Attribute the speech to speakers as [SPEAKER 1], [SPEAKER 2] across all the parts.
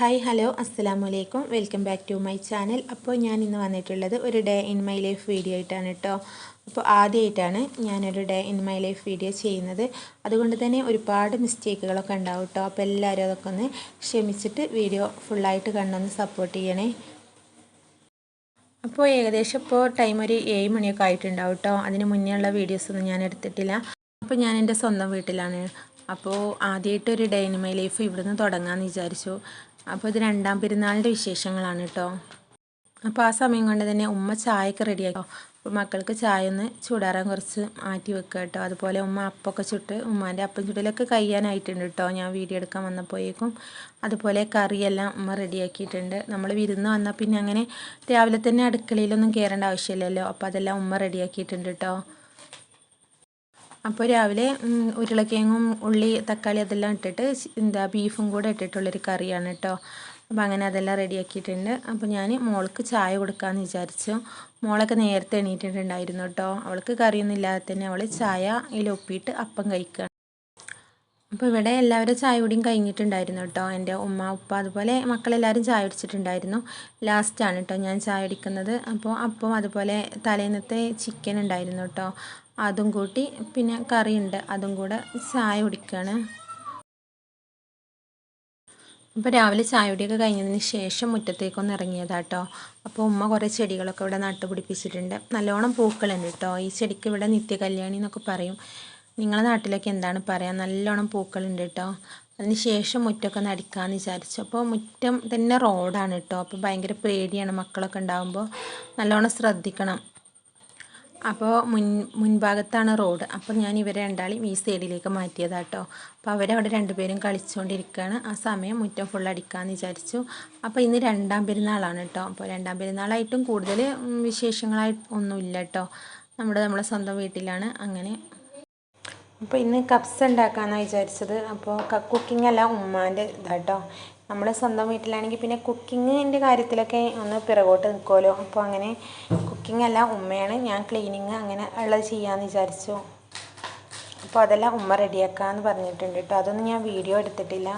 [SPEAKER 1] Hi hello അസ്സാം വലൈക്കും welcome back to my channel അപ്പോൾ ഞാൻ ഇന്ന് വന്നിട്ടുള്ളത് ഒരു day in my life video ആയിട്ടാണ് കേട്ടോ അപ്പോൾ ആദ്യമായിട്ടാണ് ഞാനൊരു day in my life video ചെയ്യുന്നത്. അതുകൊണ്ട് തന്നെ ഒരുപാട് മിസ്റ്റേക്കുകളൊക്കെ ഉണ്ടാവും കേട്ടോ അപ്പോൾ എല്ലാവരും അതൊക്കെ ഒന്ന് ക്ഷമിച്ചിട്ട് വീഡിയോ ഫുള്ളായിട്ട് കണ്ടൊന്ന് സപ്പോർട്ട് ചെയ്യണേ. അപ്പോൾ ഏകദേശം ഇപ്പോൾ ടൈം ഒരു ഏഴ് മണിയൊക്കെ ആയിട്ടുണ്ടാവും കേട്ടോ അതിന് മുന്നേ ഉള്ള വീഡിയോസൊന്നും ഞാൻ എടുത്തിട്ടില്ല. അപ്പോൾ ഞാൻ എന്റെ സ്വന്തം വീട്ടിലാണ്. അപ്പോൾ ആദ്യമായിട്ടൊരു ഡൈനിമൈ ലൈഫ് ഇവിടുന്ന് തുടങ്ങാമെന്ന് വിചാരിച്ചു. അപ്പോൾ ഇത് രണ്ടാം പെരുന്നാളിന്റെ വിശേഷങ്ങളാണ് കേട്ടോ അപ്പോൾ ആ സമയം കൊണ്ട് തന്നെ ഉമ്മ ചായയൊക്കെ റെഡിയാക്കോ അപ്പോൾ മക്കൾക്ക് ചായ ഒന്ന് ചൂടാറാൻ കുറച്ച് മാറ്റി വെക്കുക കേട്ടോ അതുപോലെ ഉമ്മ അപ്പമൊക്കെ ചുട്ട് ഉമ്മാന്റെ അപ്പം ചുടലൊക്കെ കഴിയാനായിട്ടുണ്ട് കേട്ടോ ഞാൻ വീഡിയോ എടുക്കാൻ വന്നപ്പോഴേക്കും അതുപോലെ കറിയെല്ലാം ഉമ്മ റെഡിയാക്കിയിട്ടുണ്ട് നമ്മൾ വിരുന്ന് വന്നാൽ പിന്നെ അങ്ങനെ രാവിലെ തന്നെ അടുക്കളയിലൊന്നും കയറേണ്ട ആവശ്യമില്ലല്ലോ. അപ്പോൾ അതെല്ലാം ഉമ്മ റെഡിയാക്കിയിട്ടുണ്ട് കേട്ടോ അപ്പോൾ രാവിലെ ഉരുളക്കിഴങ്ങും ഉള്ളി തക്കാളി അതെല്ലാം ഇട്ടിട്ട് എന്താ ബീഫും കൂടെ ഇട്ടിട്ടുള്ളൊരു കറിയാണ് കേട്ടോ അപ്പോൾ അങ്ങനെ അതെല്ലാം റെഡിയാക്കിയിട്ടുണ്ട്. അപ്പോൾ ഞാൻ മോൾക്ക് ചായ കൊടുക്കാമെന്ന് വിചാരിച്ചു. മോളൊക്കെ നേരത്തെ എണീറ്റിട്ടുണ്ടായിരുന്നു കേട്ടോ അവൾക്ക് കറിയൊന്നും ഇല്ലാതെ തന്നെ അവൾ ചായ ഇതിലൊപ്പിയിട്ട് അപ്പം കഴിക്കുക അപ്പോൾ ഇവിടെ എല്ലാവരും ചായ കുടിയും കഴിഞ്ഞിട്ടുണ്ടായിരുന്നു കേട്ടോ എന്റെ ഉമ്മ ഉപ്പ അതുപോലെ മക്കളെല്ലാവരും ചായ കുടിച്ചിട്ടുണ്ടായിരുന്നു. ലാസ്റ്റാണ് കേട്ടോ ഞാൻ ചായ കുടിക്കുന്നത്. അപ്പോൾ അപ്പം അതുപോലെ തലേന്നത്തെ ചിക്കൻ ഉണ്ടായിരുന്നു കേട്ടോ അതും കൂട്ടി പിന്നെ കറിയുണ്ട്. അതും കൂടെ ചായ കുടിക്കുകയാണ് അപ്പോൾ രാവിലെ ചായ കുടിയൊക്കെ കഴിഞ്ഞതിന് ശേഷം മുറ്റത്തേക്കൊന്ന് ഇറങ്ങിയതാട്ടോ. അപ്പോൾ ഉമ്മ കുറേ ചെടികളൊക്കെ ഇവിടെ നട്ടുപിടിപ്പിച്ചിട്ടുണ്ട്. നല്ലോണം പൂക്കളുണ്ട് കേട്ടോ. ഈ ചെടിക്ക് ഇവിടെ നിത്യകല്യാണി എന്നൊക്കെ പറയും. നിങ്ങളുടെ നാട്ടിലൊക്കെ എന്താണ് പറയുക നല്ലോണം പൂക്കളുണ്ട് കേട്ടോ. അതിന് ശേഷം മുറ്റമൊക്കെ നടിക്കാമെന്ന് വിചാരിച്ചു. അപ്പോൾ മുറ്റം തന്നെ റോഡാണ് കേട്ടോ. അപ്പോൾ ഭയങ്കര പേടിയാണ് മക്കളൊക്കെ ഉണ്ടാകുമ്പോൾ നല്ലോണം ശ്രദ്ധിക്കണം. അപ്പോൾ മുൻ മുൻഭാഗത്താണ് റോഡ്. അപ്പോൾ ഞാൻ ഇവരെ രണ്ടാളെയും ഈ സൈഡിലേക്ക് മാറ്റിയതാട്ടോ. അപ്പോൾ അവരവിടെ രണ്ടുപേരും കളിച്ചുകൊണ്ടിരിക്കുകയാണ് ആ സമയം മുറ്റം ഫുൾ അടിക്കാമെന്ന് വിചാരിച്ചു. അപ്പോൾ ഇന്ന് രണ്ടാം പെരുന്നാളാണ് കേട്ടോ അപ്പോൾ രണ്ടാം പെരുന്നാളായിട്ടും കൂടുതൽ വിശേഷങ്ങളായി ഒന്നുമില്ല കേട്ടോ നമ്മുടെ നമ്മളെ സ്വന്തം വീട്ടിലാണ്. അങ്ങനെ. അപ്പോൾ ഇന്ന് കപ്സ് ഉണ്ടാക്കാമെന്നാണ് വിചാരിച്ചത്. അപ്പോൾ കുക്കിംഗ് അല്ല ഉമ്മാന്റെ ഇതാട്ടോ. നമ്മുടെ സ്വന്തം വീട്ടിലാണെങ്കിൽ പിന്നെ കുക്കിങ്ങിന്റെ കാര്യത്തിലൊക്കെ ഒന്ന് പിറകോട്ട് നിൽക്കുമല്ലോ അപ്പോൾ അങ്ങനെ കുക്കിംഗ് എല്ലാം ഉമ്മയാണ്. ഞാൻ ക്ലീനിങ് അങ്ങനെ ഉള്ളത് ചെയ്യാമെന്ന് വിചാരിച്ചു. അപ്പോൾ അതെല്ലാം ഉമ്മ റെഡിയാക്കാമെന്ന് പറഞ്ഞിട്ടുണ്ട് കേട്ടോ. അതൊന്നും ഞാൻ വീഡിയോ എടുത്തിട്ടില്ല.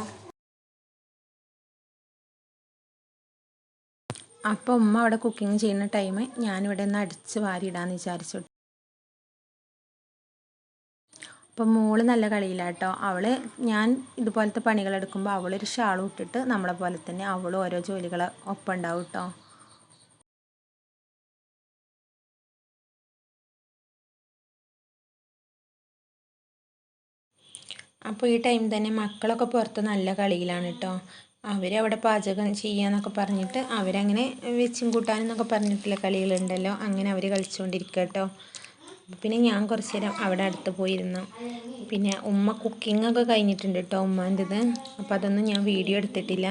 [SPEAKER 1] അപ്പോൾ ഉമ്മ അവിടെ കുക്കിംഗ് ചെയ്യുന്ന ടൈം ഞാനിവിടെ നിന്ന് അടിച്ച് വാരിയിടാമെന്ന് വിചാരിച്ചു. അപ്പം മോൾ നല്ല കളിയില്ല കേട്ടോ. അവൾ ഞാൻ ഇതുപോലത്തെ പണികളെടുക്കുമ്പോൾ അവളൊരു ഷാൾ ഇട്ടിട്ട് നമ്മളെ പോലെ തന്നെ അവളും ഓരോ ജോലികൾ ഒപ്പം ഉണ്ടാവും കേട്ടോ. അപ്പോൾ ഈ ടൈം തന്നെ മക്കളൊക്കെ പുറത്ത് നല്ല കളിയിലാണ് കേട്ടോ അവരവിടെ പാചകം ചെയ്യാന്നൊക്കെ പറഞ്ഞിട്ട് അവരങ്ങനെ വെച്ചും കൂട്ടാനെന്നൊക്കെ പറഞ്ഞിട്ടുള്ള കളികളുണ്ടല്ലോ. അങ്ങനെ അവർ കളിച്ചുകൊണ്ടിരിക്കുക കേട്ടോ പിന്നെ ഞാൻ കുറച്ച് നേരം അവിടെ അടുത്ത് പോയിരുന്നു. പിന്നെ ഉമ്മ കുക്കിംഗ് ഒക്കെ കഴിഞ്ഞിട്ടുണ്ട് കേട്ടോ ഉമ്മാന്റെത് അപ്പോൾ അതൊന്നും ഞാൻ വീഡിയോ എടുത്തിട്ടില്ല.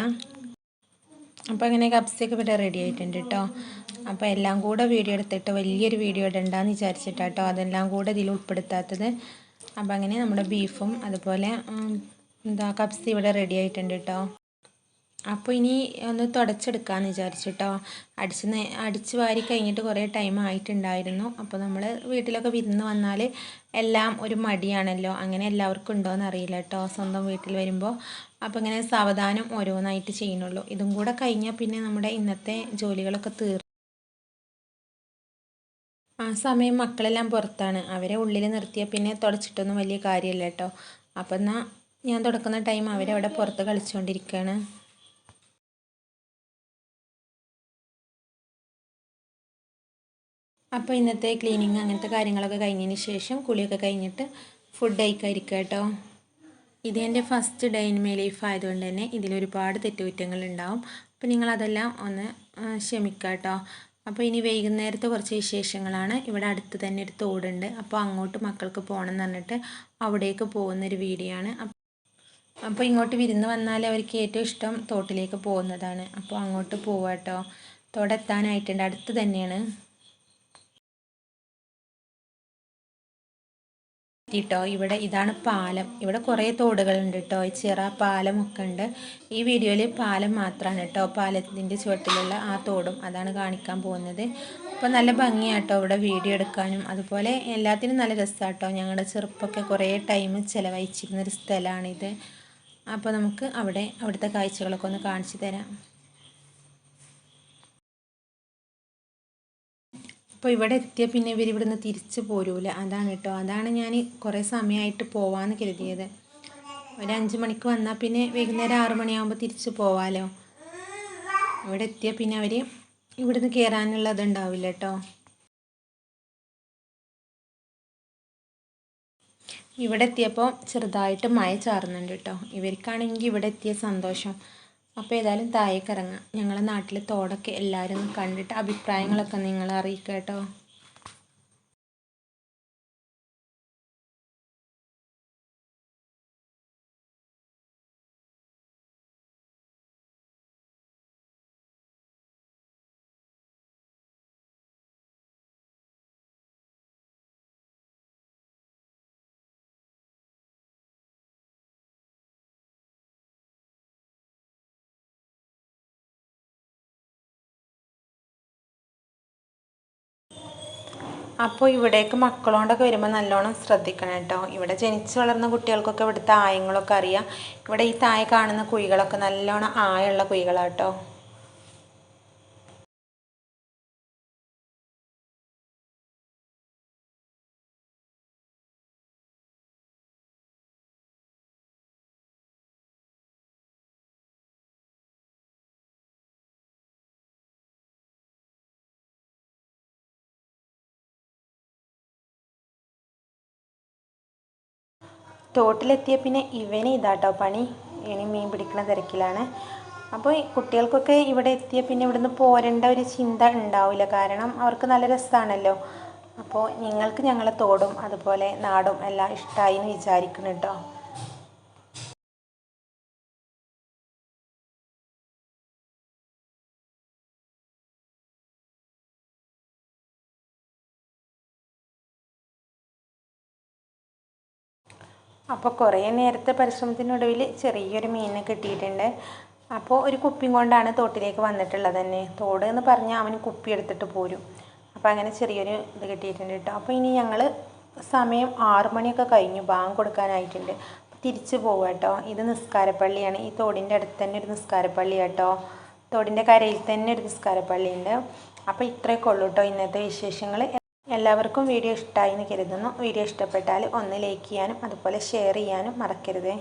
[SPEAKER 1] അപ്പോൾ അങ്ങനെ കപ്സൊക്കെ ഇവിടെ റെഡി ആയിട്ടുണ്ട് കേട്ടോ അപ്പോൾ എല്ലാം കൂടെ വീഡിയോ എടുത്തിട്ട് വലിയൊരു വീഡിയോ ഇടണ്ടെന്ന് വിചാരിച്ചിട്ടാട്ടോ അതെല്ലാം കൂടെ ഇതിൽ ഉൾപ്പെടുത്താത്തത്. അപ്പോൾ അങ്ങനെ നമ്മുടെ ബീഫും അതുപോലെ എന്താ കപ്സി ഇവിടെ റെഡി ആയിട്ടുണ്ട് കേട്ടോ അപ്പോൾ ഇനി ഒന്ന് തുടച്ചെടുക്കാമെന്ന് വിചാരിച്ചു കേട്ടോ അടിച്ച് അടിച്ച് വാരി കഴിഞ്ഞിട്ട് കുറേ ടൈം ആയിട്ടുണ്ടായിരുന്നു. അപ്പോൾ നമ്മൾ വീട്ടിലൊക്കെ വിരുന്ന് വന്നാൽ എല്ലാം ഒരു മടിയാണല്ലോ. അങ്ങനെ എല്ലാവർക്കും ഉണ്ടോയെന്ന് അറിയില്ല കേട്ടോ സ്വന്തം വീട്ടിൽ വരുമ്പോൾ അപ്പോൾ ഇങ്ങനെ സാവധാനം ഓരോന്നായിട്ട് ചെയ്യുന്നുള്ളൂ. ഇതും കൂടെ കഴിഞ്ഞാൽ പിന്നെ നമ്മുടെ ഇന്നത്തെ ജോലികളൊക്കെ തീർ ആ സമയം മക്കളെല്ലാം പുറത്താണ്. അവരെ ഉള്ളിൽ നിർത്തിയാൽ പിന്നെ തുടച്ചിട്ടൊന്നും വലിയ കാര്യമില്ല കേട്ടോ അപ്പം എന്നാൽ ഞാൻ തുടക്കുന്ന ടൈം അവരവിടെ പുറത്ത് കളിച്ചുകൊണ്ടിരിക്കുകയാണ് അപ്പോൾ ഇന്നത്തെ ക്ലീനിങ് അങ്ങനത്തെ കാര്യങ്ങളൊക്കെ കഴിഞ്ഞതിന് ശേഷം കുളിയൊക്കെ കഴിഞ്ഞിട്ട് ഫുഡ് കഴിക്കാതിരിക്കുക കേട്ടോ ഇത് എന്റെ first day in my life ആയതുകൊണ്ട് തന്നെ ഇതിലൊരുപാട് തെറ്റുകുറ്റങ്ങൾ ഉണ്ടാവും അപ്പോൾ നിങ്ങളതെല്ലാം ഒന്ന് ക്ഷമിക്കാം കേട്ടോ അപ്പോൾ ഇനി വൈകുന്നേരത്തെ കുറച്ച് വിശേഷങ്ങളാണ്. ഇവിടെ അടുത്ത് തന്നെ ഒരു തോടുണ്ട്. അപ്പോൾ അങ്ങോട്ട് മക്കൾക്ക് പോകണം എന്ന് പറഞ്ഞിട്ട് അവിടേക്ക് പോകുന്നൊരു വീഡിയോ ആണ്. അപ്പോൾ ഇങ്ങോട്ട് വിരുന്ന് വന്നാൽ അവർക്ക് ഏറ്റവും ഇഷ്ടം തോട്ടിലേക്ക് പോകുന്നതാണ്. അപ്പോൾ അങ്ങോട്ട് പോവാട്ടോ. തോടെത്താനായിട്ടുണ്ട്. അടുത്ത് തന്നെയാണ്. കേട്ടോ ഇവിടെ ഇതാണ് പാലം. ഇവിടെ കുറേ തോടുകളുണ്ട് കേട്ടോ ചിറ പാലമൊക്കെ ഉണ്ട്. ഈ വീഡിയോയിൽ പാലം മാത്രമാണ് കേട്ടോ പാലത്തിന്റെ ചുവട്ടിലുള്ള ആ തോടും അതാണ് കാണിക്കാൻ പോകുന്നത്. അപ്പോൾ നല്ല ഭംഗിയാട്ടോ ഇവിടെ വീഡിയോ എടുക്കാനും. അതുപോലെ എല്ലാത്തിനും നല്ല രസമാട്ടോ ഞങ്ങളുടെ ചെറുപ്പമൊക്കെ കുറേ ടൈം ചിലവഴിച്ചിരുന്നൊരു സ്ഥലമാണിത്. അപ്പോൾ നമുക്ക് അവിടെ അവിടുത്തെ കാഴ്ചകളൊക്കെ ഒന്ന് കാണിച്ചു തരാം. അപ്പോൾ ഇവിടെ എത്തിയ പിന്നെ ഇവർ ഇവിടുന്ന് തിരിച്ച് പോരൂല. അതാണ് കേട്ടോ അതാണ് ഞാൻ കുറേ സമയമായിട്ട് പോവാമെന്ന് കരുതിയത്. ഒരു അഞ്ച് മണിക്ക് വന്നാൽ പിന്നെ വൈകുന്നേരം ആറ് മണിയാകുമ്പോൾ തിരിച്ച് പോവാലോ. ഇവിടെ എത്തിയ പിന്നെ അവർ ഇവിടുന്ന് കയറാനുള്ളത് ഉണ്ടാവില്ല കേട്ടോ ഇവിടെ എത്തിയപ്പോൾ ചെറുതായിട്ട് മഴ ചാറുന്നുണ്ട് കേട്ടോ ഇവർക്കാണെങ്കിൽ ഇവിടെ എത്തിയ സന്തോഷം. അപ്പോൾ ഏതായാലും താഴേക്കിറങ്ങാം ഞങ്ങളുടെ ഞങ്ങളെ നാട്ടിലെ തോടൊക്കെ എല്ലാവരും കണ്ടിട്ട് അഭിപ്രായങ്ങളൊക്കെ നിങ്ങൾ അറിയിക്കുക കേട്ടോ. അപ്പോൾ ഇവിടേക്ക് മക്കളോണ്ടൊക്കെ വരുമ്പോൾ നല്ലോണം ശ്രദ്ധിക്കണം കേട്ടോ. ഇവിടെ ജനിച്ച് വളർന്ന കുട്ടികൾക്കൊക്കെ ഇവിടുത്തെ ആയങ്ങളൊക്കെ അറിയാം. ഇവിടെ ഈ താഴെ കാണുന്ന കുഴികളൊക്കെ നല്ലോണം ആയുള്ള കുഴികളാട്ടോ തോട്ടിലെത്തിയ പിന്നെ ഇവനെ ഇതാട്ടോ പണി. ഇനി മീൻ പിടിക്കുന്ന തിരക്കിലാണ്. അപ്പോൾ കുട്ടികൾക്കൊക്കെ ഇവിടെ എത്തിയ പിന്നെ ഇവിടുന്ന് പോരേണ്ട ഒരു ചിന്ത ഉണ്ടാവില്ല. കാരണം അവർക്ക് നല്ല രസമാണല്ലോ അപ്പോൾ നിങ്ങൾക്ക് ഞങ്ങളെ തോടും അതുപോലെ നാടും എല്ലാം ഇഷ്ടമായി എന്ന് വിചാരിക്കണം കേട്ടോ. അപ്പോൾ കുറേ നേരത്തെ പരിശ്രമത്തിനൊടുവിൽ ചെറിയൊരു മീനിനെ കിട്ടിയിട്ടുണ്ട്. അപ്പോൾ ഒരു കുപ്പിയും കൊണ്ടാണ് തോട്ടിലേക്ക് വന്നിട്ടുള്ളത് തന്നെ. തോട് എന്ന് പറഞ്ഞാൽ അവന് കുപ്പി എടുത്തിട്ട് പോരും. അപ്പോൾ അങ്ങനെ ചെറിയൊരു ഇത് കിട്ടിയിട്ടുണ്ട് കേട്ടോ. അപ്പോൾ ഇനി ഞങ്ങൾ സമയം ആറു മണിയൊക്കെ കഴിഞ്ഞു. ബാങ്ക് കൊടുക്കാനായിട്ടുണ്ട്. തിരിച്ചു പോകുക കേട്ടോ. ഇത് നിസ്കാരപ്പള്ളിയാണ്. ഈ തോടിന്റെ അടുത്ത് തന്നെ ഒരു നിസ്കാരപ്പള്ളി കേട്ടോ. തോടിന്റെ കരയിൽ തന്നെ ഒരു നിസ്കാരപ്പള്ളിയുണ്ട്. അപ്പോൾ ഇത്രയൊക്കെ ഉള്ളൂ കേട്ടോ ഇന്നത്തെ വിശേഷങ്ങൾ എല്ലാവർക്കും വീഡിയോ ഇഷ്ടമായി എന്ന് കരുതുന്നു. വീഡിയോ ഇഷ്ടപ്പെട്ടാൽ ഒന്ന് ലൈക്ക് ചെയ്യാനും അതുപോലെ ഷെയർ ചെയ്യാനും മറക്കരുതേ.